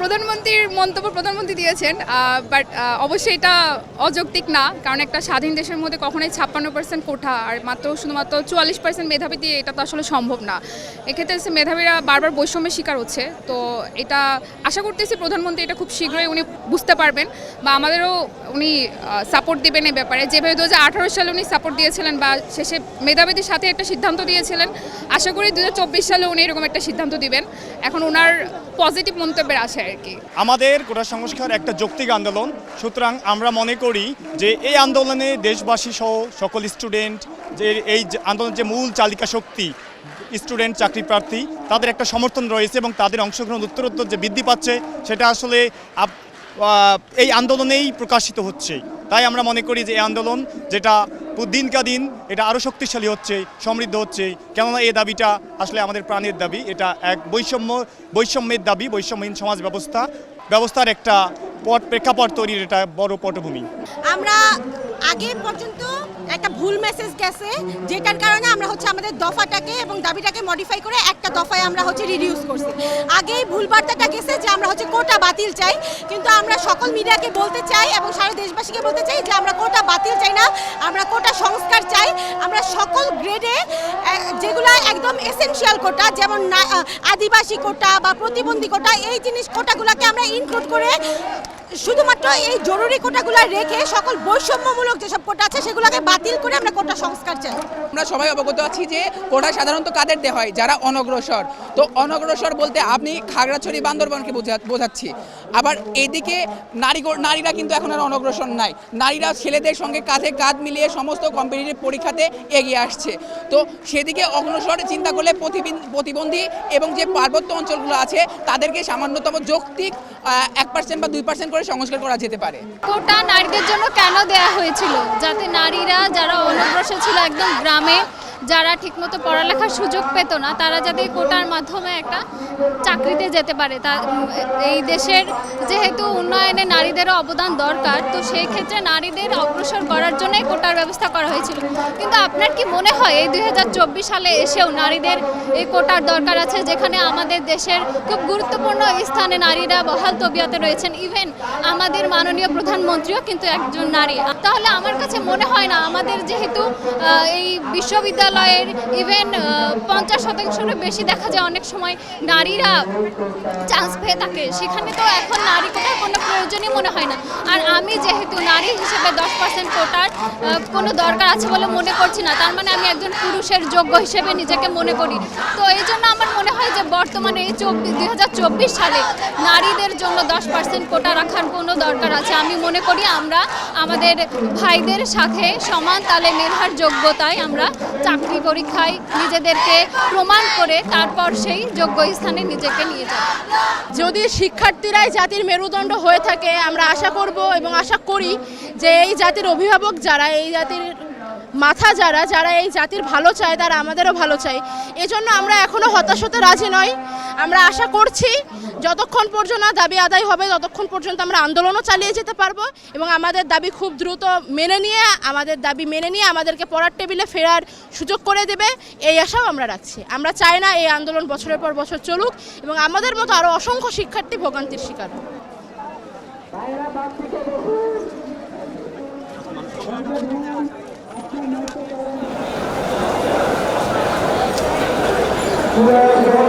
প্রধানমন্ত্রীর মন্তব্য প্রধানমন্ত্রী দিয়েছেন বাট অবশ্যই এটা অযৌক্তিক না, কারণ একটা স্বাধীন দেশের মধ্যে কখনোই ছাপ্পান্ন পার্সেন্ট কোঠা আর মাত্র শুধুমাত্র চুয়াল্লিশ পার্সেন্ট মেধাবী দিয়ে এটা তো আসলে সম্ভব না। এক্ষেত্রে মেধাবীরা বারবার বৈষম্যের শিকার হচ্ছে, তো এটা আশা করতেছি প্রধানমন্ত্রী এটা খুব শীঘ্রই উনি বুঝতে পারবেন বা আমাদেরও উনি সাপোর্ট দিবেন এই ব্যাপারে। যেভাবে দু হাজার আঠারো সালে উনি সাপোর্ট দিয়েছিলেন বা শেষে মেধাবীদের সাথে একটা সিদ্ধান্ত দিয়েছিলেন, আশা করি দু হাজার চব্বিশ সালে উনি এরকম একটা সিদ্ধান্ত দিবেন। এখন ওনার পজিটিভ মন্তব্যের আছে আর কি আমাদের কোটা সংস্কার একটা যৌক্তিক আন্দোলন। সুতরাং আমরা মনে করি যে এই আন্দোলনে দেশবাসী সহ সকল স্টুডেন্ট, যে এই আন্দোলনের যে মূল চালিকা শক্তি, স্টুডেন্ট, চাকরি প্রার্থী, তাদের একটা সমর্থন রয়েছে এবং তাদের অংশগ্রহণ উত্তরোত্তর যে বৃদ্ধি পাচ্ছে, সেটা আসলে এই আন্দোলনেই প্রকাশিত হচ্ছে। তাই আমরা মনে করি যে এই আন্দোলন যেটা দিনকা দিন এটা আরও শক্তিশালী হচ্ছে, সমৃদ্ধ হচ্ছে। কেননা এ দাবিটা আসলে আমাদের প্রাণের দাবি, এটা এক বৈষম্য, বৈষম্যের দাবি, বৈষম্যহীন সমাজ ব্যবস্থা, ব্যবস্থার একটা পট, প্রেক্ষাপট তৈরির এটা বড় পটভূমি। আমরা আগে পর্যন্ত একটা ভুল মেসেজ গেছে, যেটার কারণে আমরা হচ্ছে আমাদের দফাটাকে এবং দাবিটাকে মডিফাই করে একটা দফায় আমরা হচ্ছে রিডিউস করছি। আগেই ভুল বার্তাটা গেছে যে আমরা হচ্ছে কোটা বাতিল চাই, কিন্তু আমরা সকল মিডিয়াকে বলতে চাই এবং সারা দেশবাসীকে বলতে চাই যে আমরা কোটা বাতিল চাই না, আমরা কোটা সংস্কার চাই। আমরা সকল গ্রেডে যেগুলো একদম এসেনশিয়াল কোটা, যেমন আদিবাসী কোটা বা প্রতিবন্ধী কোটা, এই জিনিস কোটাগুলোকে আমরা ইনক্লুড করে শুধুমাত্র এই জরুরি কোটাগুলো রেখে সকল বৈষম্যমূলক যেসব কোটা আছে, সেগুলোকে বাতিল করে আমরা কোটা সংস্কার চাই। আমরা সবাই অবগত আছি যে কোটা সাধারণত কাদের দেওয়া হয়? যারা অনগ্রসর। তো অনগ্রসর বলতে আপনি খাগড়াছড়ি, বান্দরবানকে বোঝা- বোঝাচ্ছি। আবার এদিকে নারী নারীরা কিন্তু এখন আর অনগ্রসর নাই। নারীরা ছেলেদের সঙ্গে কাঁধে কাঁধ মিলিয়ে সমস্ত কম্পিটিটিভ পরীক্ষাতে এগিয়ে আসছে। তো সেদিকে অগ্রসর চিন্তা করলে প্রতিবিন- প্রতিবন্ধী এবং যে পার্বত্য অঞ্চলগুলো আছে, তাদেরকে সামান্যতম যৌক্তিক এক পার্সেন্ট বা দুই পার্সেন্ট করে সংস্কার করা যেতে পারে। কোটা নারীদের জন্য কেন দেয়া হয়েছিল? যাতে নারীরা যারা অনগ্রসর ছিল একদম গ্রামে যারা ঠিকমতো পড়ালেখার সুযোগ পেত না, তারা যাতে কোটার মাধ্যমে একটা চাকরিতে যেতে পারে। তা, এই দেশের যেহেতু উন্নয়নে নারীদেরও অবদান দরকার, তো সেই ক্ষেত্রে নারীদের অগ্রসর করার জন্যই কোটার ব্যবস্থা করা হয়েছিল। কিন্তু আপনার কি মনে হয় এই দুই হাজার চব্বিশ সালে এসেও নারীদের এই কোটার দরকার আছে, যেখানে আমাদের দেশের খুব গুরুত্বপূর্ণ স্থানে নারীরা বহাল তবিয়তে রয়েছেন? ইভেন আমাদের মাননীয় প্রধানমন্ত্রীও কিন্তু একজন নারী। তাহলে আমার কাছে মনে হয় না, আমাদের যেহেতু এই এই বিশ্ববিদ্যালয়ের ইভেন পঞ্চাশ শতাংশেরও বেশি দেখা যায় অনেক সময় নারীরা চান্স পেয়ে থাকে। সেখানে তো এখন নারী কোটার কোনো প্রয়োজনই মনে হয় না। আর আমি যেহেতু নারী হিসেবে দশ পার্সেন্ট কোটার কোনো দরকার আছে বলে মনে করছি না। তার মানে আমি একজন পুরুষের যোগ্য হিসেবে নিজেকে মনে করি। তো এই জন্য আমার মনে হয় যে বর্তমানে এই চব্বিশ দুই সালে নারীদের জন্য দশ পার্সেন্ট কোটা রাখার কোনো দরকার আছে। আমি মনে করি আমরা আমাদের ভাইদের সাথে সমান তালে মেধার যোগ্যতায় আমরা চাকরি পরীক্ষায় নিজেদেরকে প্রমাণ করে তারপর সেই যোগ্য স্থানে নিজেকে নিয়ে যায় যদি শিক্ষার্থীরাই জাতির মেরুদণ্ড হয়ে থাকে, আমরা আশা করব এবং আশা করি যে এই জাতির অভিভাবক যারা, এই জাতির মাথা যারা যারা এই জাতির ভালো চায়, তারা আমাদেরও ভালো চায়। এজন্য আমরা এখনও হতাশ হতে রাজি নই। আমরা আশা করছি, যতক্ষণ পর্যন্ত দাবি আদায় হবে, ততক্ষণ পর্যন্ত আমরা আন্দোলনও চালিয়ে যেতে পারব এবং আমাদের দাবি খুব দ্রুত মেনে নিয়ে, আমাদের দাবি মেনে নিয়ে আমাদেরকে পড়ার টেবিলে ফেরার সুযোগ করে দেবে। এই আশাও আমরা রাখছি। আমরা চাই না এই আন্দোলন বছরের পর বছর চলুক এবং আমাদের মতো আরও অসংখ্য শিক্ষার্থী ভোগান্তির শিকার Yeah.